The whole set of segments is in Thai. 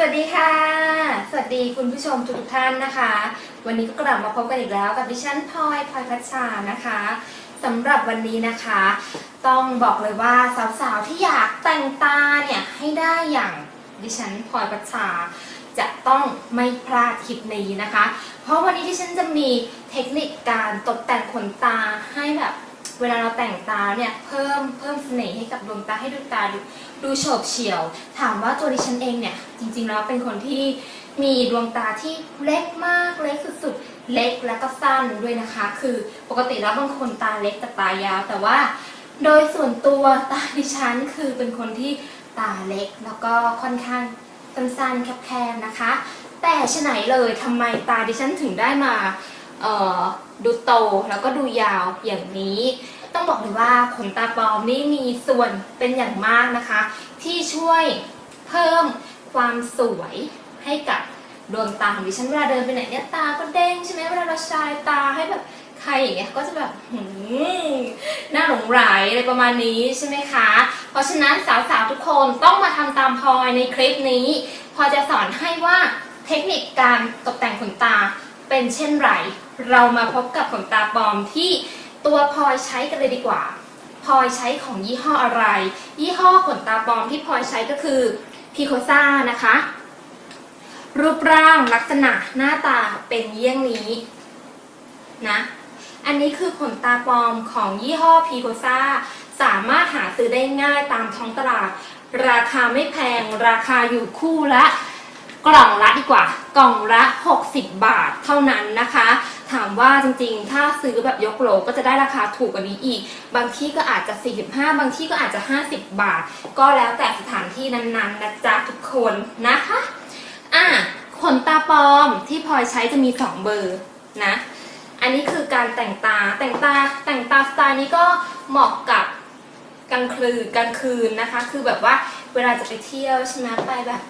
สวัสดีค่ะ สวัสดีคุณผู้ชมทุกท่านนะคะ วันนี้ก็กลับมาพบกันอีกแล้วกับดิฉันพลอยพลอยพัชชานะคะสำหรับวันนี้นะคะ ต้องบอกเลยว่าสาวๆที่อยากแต่งตาเนี่ยให้ได้อย่างดิฉันพลอยพัชชาจะต้องไม่พลาดคลิปนี้นะคะ เพราะวันนี้ที่ฉันจะมีเทคนิคการตกแต่งขนตาให้แบบ เวลาเราแต่งตาเนี่ยเพิ่มเพิ่มเสน่ห์ให้กับดวงตาให้ดวงตาดูดูโฉบเฉี่ยว ถามว่าตัวดิฉันเองเนี่ยจริงๆแล้วเป็นคนที่มีดวงตาที่เล็กมากเล็กสุดๆ เล็กแล้วก็สั้นด้วยนะคะ คือปกติแล้วบางคนตาเล็กแต่ตายาว แต่ว่าโดยส่วนตัวตาดิฉันคือเป็นคนที่ตาเล็กแล้วก็ค่อนข้างสั้นๆแคบๆนะคะ แต่ฉะไหนเลยทำไมตาดิฉันถึงได้มา ดูโตแล้วก็ดูยาวอย่างนี้ ต้องบอกเลยว่าขนตาปลอมนี่มีส่วนเป็นอย่างมากนะคะ ที่ช่วยเพิ่มความสวยให้กับดวงตาของดิฉันเวลาเดินไปไหนเนี่ยตาก็เด้งใช่ไหมเวลาเราชายตาให้แบบใครอย่างเงี้ยก็จะแบบหืมน่าหลงไหลอะไรประมาณนี้ใช่ไหมคะ เพราะฉะนั้นสาวๆทุกคนต้องมาทำตามพลอยในคลิปนี้ พอจะสอนให้ว่าเทคนิคการตกแต่งขนตาเป็นเช่นไร เรามาพบกับขนตาปลอมที่ตัวพลอยใช้กันเลยดีกว่าพลอยใช้ของยี่ห้ออะไร ยี่ห้อขนตาปลอมที่พลอยใช้ก็คือพีโคซ่านะคะ รูปร่างลักษณะหน้าตาเป็นเยี่ยงนี้นะอันนี้คือขนตาปลอมของยี่ห้อพีโคซ่าสามารถหาซื้อได้ง่ายตามท้องตลาด ราคาไม่แพง ราคาอยู่คู่ละ กล่องละดีกว่า กล่องละ 60 บาทเท่านั้นนะคะ ถามว่าจริงๆ ถ้าซื้อแบบยกโหลก็จะได้ราคาถูกกว่านี้อีก บางที่ก็อาจจะ 45 บางที่ก็อาจจะ 50 บาท ก็แล้วแต่สถานที่นั้นๆนะจ๊ะทุกคนนะคะอะขนตาปลอมที่พลอยใช้จะมี 2 เบอร์นะ อันนี้คือการแต่งตาแต่งตาแต่งตาสไตล์นี้ก็เหมาะกับกลางคืนกลางคืนนะคะ คือแบบว่าเวลาจะไปเที่ยวใช่ไหมไปแบบ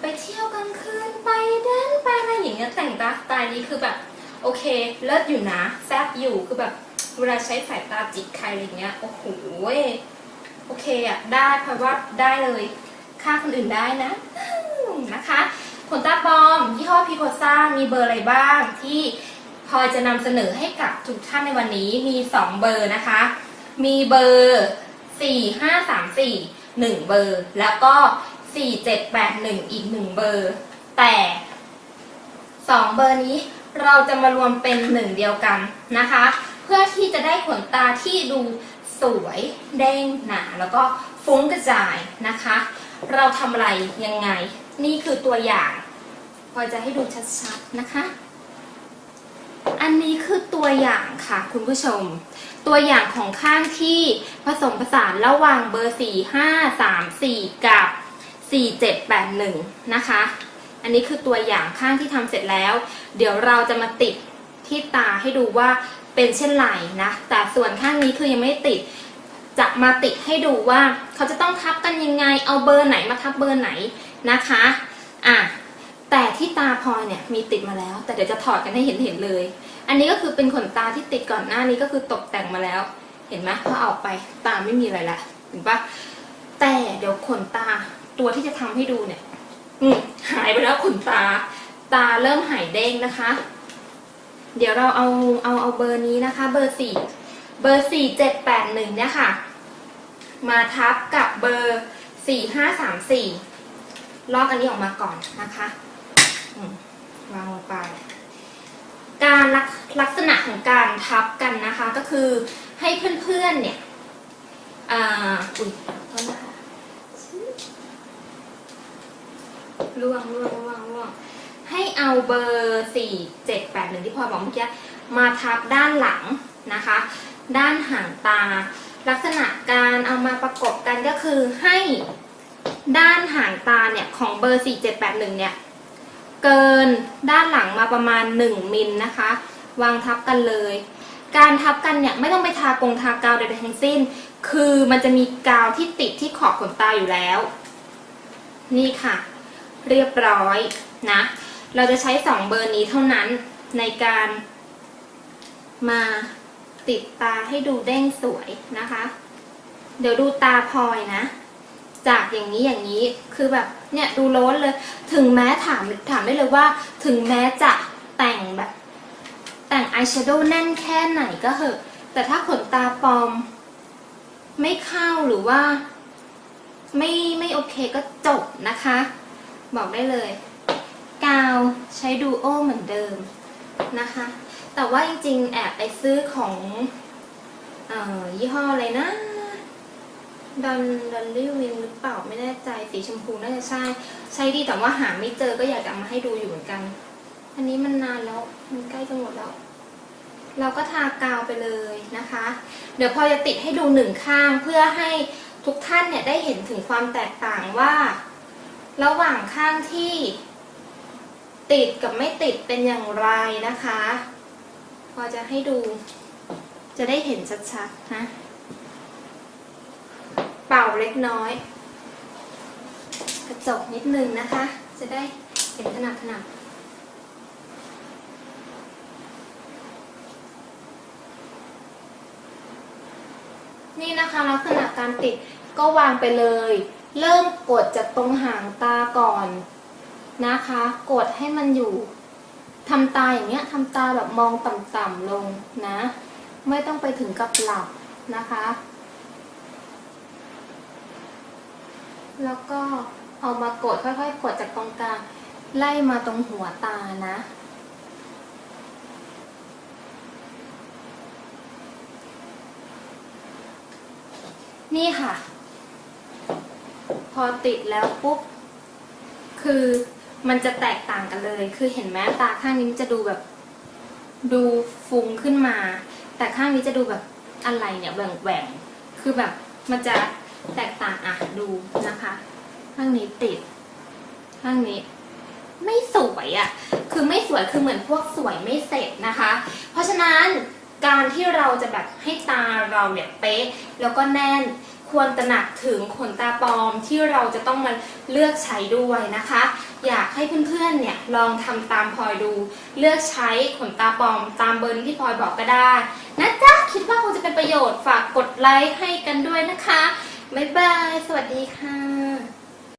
ไปเที่ยวกลางคืนไปเดินไปอะไรอย่างเงี้ยแต่งตาสไตล์นี้คือแบบ โอเค เลิศอยู่นะ แซบอยู่คือแบบเวลาใช้สายตาจิกใครอะไรเงี้ย โอ้โหโอเคอะได้เพราะว่าได้เลยค่าคนอื่นได้นะ นะคะขนตาปลอมยี่ห้อพิโคซ่ามีเบอร์อะไรบ้างที่พอยจะนำเสนอให้กับทุกท่านในวันนี้มี 2 เบอร์นะคะ มีเบอร์ 4 5 3 4 1 เบอร์ แล้วก็ 4781 อีก 1 เบอร์ แต่ 2 เบอร์นี้ เราจะมารวมเป็นหนึ่งเดียวกันนะคะ เพื่อที่จะได้ขนตาที่ดูสวยเด้งหนาแล้วก็ฟุ้งกระจายนะคะ เราทำอะไรยังไง นี่คือตัวอย่างพอจะให้ดูชัดๆนะคะ อันนี้คือตัวอย่างค่ะคุณผู้ชม ตัวอย่างของข้างที่ผสมผสานระหว่างเบอร์ 4 5 3 4 กับ 4 7 8 1 นะคะ อันนี้คือตัวอย่างข้างที่ทำเสร็จแล้ว เดี๋ยวเราจะมาติดที่ตาให้ดูว่าเป็นเช่นไรนะ แต่ส่วนข้างนี้คือยังไม่ติด จะมาติดให้ดูว่าเขาจะต้องทับกันยังไง เอาเบอร์ไหนมาทับเบอร์ไหนนะคะอะแต่ที่ตาพลอยเนี่ยมีติดมาแล้ว แต่เดี๋ยวจะถอดกันให้เห็นเห็นเลย อันนี้ก็คือเป็นขนตาที่ติดก่อนหน้านี้ก็คือตกแต่งมาแล้ว เห็นไหมพอเอาไปตาไม่มีอะไรละเห็นปะแต่เดี๋ยวขนตาตัวที่จะทำให้ดูเนี่ย อืม หายไปแล้วขนตา ตาเริ่มหายเด้งนะคะ เดี๋ยวเราเอาเอาเอาเบอร์นี้นะคะ เบอร์สี่เบอร์สี่เจ็ดแปดหนึ่งเนี่ยค่ะ มาทับกับเบอร์สี่ห้าสามสี่ลอกอันนี้ออกมาก่อนนะคะวางลงไป การลักลักษณะของการทับกันนะคะ ก็คือให้เพื่อนๆเนี่ย อ่า อุ้ยโทษนะคะ ล่วงล่วงล่วงล่วงให้เอาเบอร์สี่เจ็ดแปดหนึ่งที่พลอยบอกเมื่อกี้มาทับด้านหลังนะคะ ด้านหางตา ลักษณะการเอามาประกบกันก็คือให้ด้านหางตาเนี่ยของเบอร์สี่เจ็ดแปดหนึ่งเนี่ยเกินด้านหลังมาประมาณ 1มิลนะคะ วางทับกันเลย การทับกันเนี่ยไม่ต้องไปทากงทากาวใดๆทั้งสิ้น คือมันจะมีกาวที่ติดที่ขอบขนตาอยู่แล้ว นี่ค่ะ เรียบร้อยนะ เราจะใช้ 2 เบอร์นี้เท่านั้นในการมาติดตาให้ดูเด้งสวยนะคะ เดี๋ยวดูตาพลอยนะ จากอย่างนี้อย่างนี้คือแบบเนี่ยดูโล้นเลย ถึงแม้ถามถามได้เลยว่า ถึงแม้จะแต่งแบบ แต่งอายแชโดว์แน่นแค่ไหนก็เหอะ แต่ถ้าขนตาปลอม ไม่เข้าหรือว่า ไม่ไม่โอเคก็จบนะคะ บอกได้เลย กาวใช้ดูโอเหมือนเดิมนะคะ แต่ว่าจริงๆ แอบไปซื้อของออยี่ห้ออะไรนะดอนดอนลิวิงหรือเปล่าไม่แน่ใจสีชมพูน่าจะใช่ ใช้ดีแต่ว่าหาไม่เจอก็อยากจะมาให้ดูอยู่เหมือนกัน อันนี้มันนานแล้วมันใกล้จะหมดแล้วเราก็ทากาวไปเลยนะคะ เดี๋ยวพอจะติดให้ดูหนึ่งข้างเพื่อให้ทุกท่านเนี่ยได้เห็นถึงความแตกต่างว่า ระหว่างข้างที่ติดกับไม่ติดเป็นอย่างไรนะคะ พอจะให้ดู จะได้เห็นชัดๆนะเป่าเล็กน้อย กระจกนิดนึงนะคะ จะได้เห็นขนาดขนาดนี่นะคะลักษณะการติดก็วางไปเลย เริ่มกดจากตรงหางตาก่อนนะคะ กดให้มันอยู่ทำตาอย่างเงี้ยทำตาแบบมองต่ำๆลงนะ ไม่ต้องไปถึงกับหลับนะคะ แล้วก็เอามากดค่อยๆ กดจากตรงกลางไล่มาตรงหัวตานะนี่ค่ะ อติดแล้วปุ๊บคือมันจะแตกต่างกันเลย คือเห็นไหมตาข้างนี้จะดูแบบ ดูฟุ้งขึ้นมา แต่ข้างนี้จะดูแบบอะไรเนี่ยแหว่งแหว่งๆคือแบบมันจะแตกต่างอะดูนะคะ ข้างนี้ติด ข้างนี้ ไม่สวยอะ่ะ คือไม่สวยคือเหมือนพวกสวยไม่เสร็จนะคะ เพราะฉะนั้นการที่เราจะแบบให้ตาเราเนี่ยเป๊ะแล้วก็แน่น ควรตระหนักถึงขนตาปลอมที่เราจะต้องมาเลือกใช้ด้วยนะคะ อยากให้เพื่อนๆเนี่ยลองทำตามพลอยดู เลือกใช้ขนตาปลอมตามเบอร์ที่พลอยบอกก็ได้นะจ๊ะคิดว่าคงจะเป็นประโยชน์ฝากกดไลค์ให้กันด้วยนะคะบ๊ายบายสวัสดีค่ะ